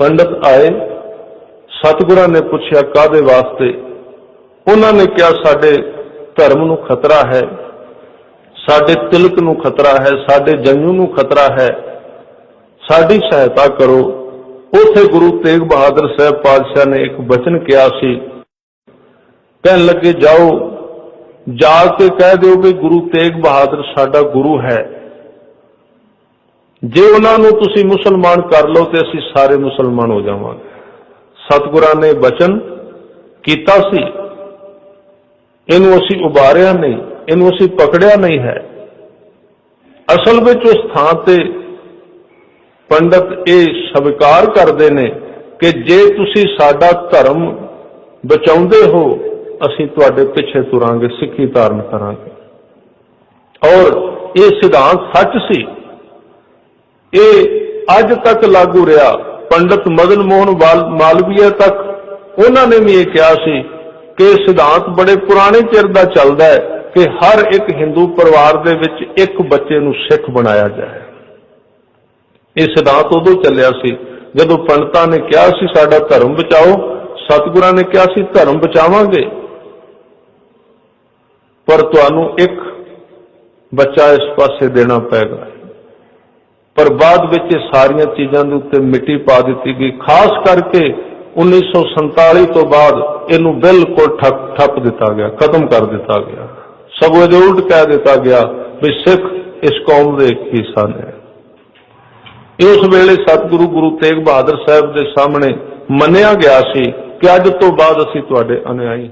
ਪੰਡਤ ਆਏ, ਸਤਿਗੁਰਾਂ ਨੇ ਪੁੱਛਿਆ ਕਾਦੇ ਵਾਸਤੇ? ਉਹਨਾਂ ਨੇ ਕਿਹਾ, ਸਾਡੇ ਧਰਮ ਨੂੰ ਖਤਰਾ ਹੈ, ਸਾਡੇ ਤਿਲਕ ਨੂੰ ਖਤਰਾ ਹੈ, ਸਾਡੇ ਜੰਜੂ ਨੂੰ ਖਤਰਾ ਹੈ। ਸਾਡੀ ਸਹਾਇਤਾ ਕਰੋ। ਉਥੇ ਗੁਰੂ ਤੇਗ ਬਹਾਦਰ ਸਾਹਿਬ ਪਾਤਸ਼ਾਹ ਨੇ ਇੱਕ ਬਚਨ ਕਿਹਾ ਸੀ। ਕਹਿਣ ਲੱਗੇ, ਜਾਓ, ਜਾ ਕੇ ਕਹਿ ਦਿਓ ਕਿ ਗੁਰੂ ਤੇਗ ਬਹਾਦਰ ਸਾਡਾ ਗੁਰੂ ਹੈ। ਜੇ ਉਹਨਾਂ ਨੂੰ ਤੁਸੀਂ ਮੁਸਲਮਾਨ ਕਰ ਲਓ ਤੇ ਅਸੀਂ ਸਾਰੇ ਮੁਸਲਮਾਨ ਹੋ ਜਾਵਾਂਗੇ। ਸਤਿਗੁਰਾਂ ਨੇ ਬਚਨ ਕੀਤਾ ਸੀ। ਇਹਨੂੰ ਅਸੀਂ ਉਬਾਰਿਆ ਨਹੀਂ, ਇਹਨੂੰ ਅਸੀਂ ਪਕੜਿਆ ਨਹੀਂ ਹੈ। ਅਸਲ ਵਿੱਚ ਉਸ ਥਾਂ ਤੇ ਪੰਡਤ ਇਹ ਸਵੀਕਾਰ ਕਰਦੇ ਨੇ ਕਿ ਜੇ ਤੁਸੀਂ ਸਾਡਾ ਧਰਮ ਬਚਾਉਂਦੇ ਹੋ, ਅਸੀਂ ਤੁਹਾਡੇ ਪਿੱਛੇ ਤੁਰਾਂਗੇ, ਸਿੱਖੀ ਧਾਰਨ ਕਰਾਂਗੇ। ਔਰ ਇਹ ਸਿਧਾਂਤ ਸੱਚ ਸੀ। ਇਹ ਅੱਜ ਤੱਕ ਲਾਗੂ ਰਿਹਾ। ਪੰਡਤ ਮਦਨ ਮੋਹਨ ਵਾਲ- ਮਾਲਵੀਆ ਤੱਕ ਉਹਨਾਂ ਨੇ ਵੀ ਇਹ ਕਿਹਾ ਸੀ ਕਿ ਸਿਧਾਂਤ ਬੜੇ ਪੁਰਾਣੇ ਚਿਰ ਦਾ ਚੱਲਦਾ ਹੈ ਕਿ ਹਰ ਇੱਕ ਹਿੰਦੂ ਪਰਿਵਾਰ ਦੇ ਵਿੱਚ ਇੱਕ ਬੱਚੇ ਨੂੰ ਸਿੱਖ ਬਣਾਇਆ ਜਾਏ। ਇਹ ਸਿਧਾਂਤ ਉਦੋਂ ਚੱਲਿਆ ਸੀ ਜਦੋਂ ਪੰਡਤਾਂ ਨੇ ਕਿਹਾ ਸੀ, ਸਾਡਾ ਧਰਮ ਬਚਾਓ। ਸਤਿਗੁਰਾਂ ਨੇ ਕਿਹਾ ਸੀ, ਧਰਮ ਬਚਾਵਾਂਗੇ। ਪਰ ਤੁਹਾਨੂੰ ਇੱਕ ਬੱਚਾ ਇਸ ਪਾਸੇ ਦੇਣਾ ਪਏਗਾ। ਪਰ ਬਾਅਦ ਵਿੱਚ ਇਹ ਸਾਰੀਆਂ ਚੀਜ਼ਾਂ ਦੇ ਉੱਤੇ ਮਿੱਟੀ ਪਾ ਦਿੱਤੀ ਗਈ। ਖਾਸ ਕਰਕੇ 1947 ਤੋਂ ਬਾਅਦ ਇਹਨੂੰ ਬਿਲਕੁਲ ਠੱਪ ਠੱਪ ਦਿੱਤਾ ਗਿਆ, ਖਤਮ ਕਰ ਦਿੱਤਾ ਗਿਆ। ਸਗੋਂ ਇਹਦੇ ਉਲਟ ਕਹਿ ਦਿੱਤਾ ਗਿਆ ਵੀ ਸਿੱਖ ਇਸ ਕੌਮ ਦੇ ਇੱਕ ਹਿੱਸਾ ਨੇ। ਇਹ ਉਸ ਵੇਲੇ ਸਤਿਗੁਰੂ ਗੁਰੂ ਤੇਗ ਬਹਾਦਰ ਸਾਹਿਬ ਦੇ ਸਾਹਮਣੇ ਮੰਨਿਆ ਗਿਆ ਸੀ ਕਿ ਅੱਜ ਤੋਂ ਬਾਅਦ ਅਸੀਂ ਤੁਹਾਡੇ ਅਨੁਆਈ